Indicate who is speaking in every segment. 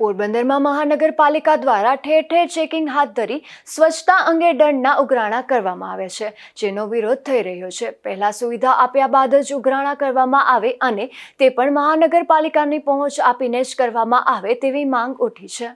Speaker 1: પોરબંદરમાં મહાનગરપાલિકા દ્વારા ઠેર ઠેર ચેકિંગ હાથ ધરી સ્વચ્છતા અંગે દંડના ઉઘરાણા કરવામાં આવે છે, જેનો વિરોધ થઈ રહ્યો છે. પહેલા સુવિધા આપ્યા બાદ જ ઉઘરાણા કરવામાં આવે અને તે પણ મહાનગરપાલિકાની પહોંચ આપીને જ કરવામાં આવે તેવી માંગ ઉઠી છે.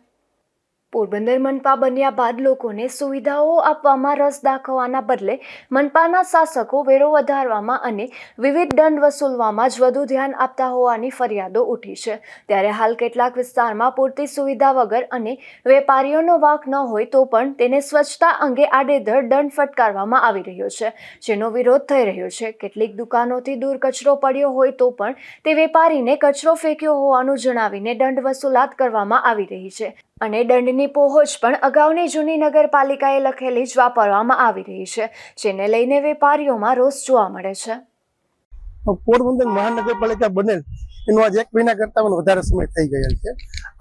Speaker 1: પોરબંદર મનપા બન્યા બાદ લોકોને સુવિધાઓ આપવામાં રસ દાખવવાના બદલે મનપાના શાસકો વેરો વધારવામાં અને વિવિધ દંડ વસૂલવામાં જ વધુ ધ્યાન આપતા હોવાની ફરિયાદો ઉઠી છે. ત્યારે હાલ કેટલાક વિસ્તારમાં પૂરતી સુવિધા વગર અને વેપારીઓનો વાંક ન હોય તો પણ તેને સ્વચ્છતા અંગે આડેધડ દંડ ફટકારવામાં આવી રહ્યો છે, જેનો વિરોધ થઈ રહ્યો છે. કેટલીક દુકાનોથી દૂર કચરો પડ્યો હોય તો પણ તે વેપારીને કચરો ફેંક્યો હોવાનું જણાવીને દંડ વસૂલાત કરવામાં આવી રહી છે. અને દંડની પહોંચ પણ અગાઉની જૂની નગરપાલિકાએ લખેલી જ વાપરવામાં આવી રહી છે, જેને લઈને વેપારીઓમાં રોષ જોવા મળે છે.
Speaker 2: પોરબંદર મહાનગરપાલિકા બનેલ એનો આજે એક મહિના કરતા પણ વધારે સમય થઈ ગયેલ છે.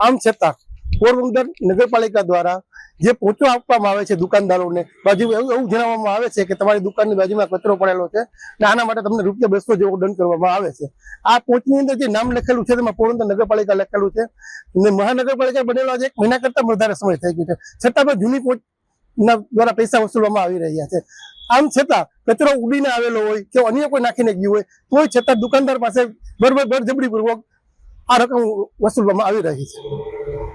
Speaker 2: આમ છતાં પોરબંદર નગરપાલિકા દ્વારા જે પોચો આપવામાં આવે છે દુકાનદારોને, બાજુ એવું એવું જણાવવામાં આવે છે કે તમારી દુકાનની બાજુમાં કચરો પડેલો છે અને આના માટે તમને રૂપિયા બસો જેવો દંડ કરવામાં આવે છે. આ પોચની અંદર જે નામ લખેલું છે, તેમાં પોરબંદર નગરપાલિકા લખેલું છે અને મહાનગરપાલિકા બનેલો આજે એક મહિના કરતા વધારે સમય થઈ ગયો છે. છતાં પણ જૂની પોચ દ્વારા પૈસા વસૂલવામાં આવી રહ્યા છે. આમ છતાં કચરો ઉડીને આવેલો હોય કે અન્ય કોઈ નાખીને ગયું હોય, તોય છતાં દુકાનદાર પાસે બરોબર બરજબડીપૂર્વક આ રકમ વસૂલવામાં આવી રહી છે.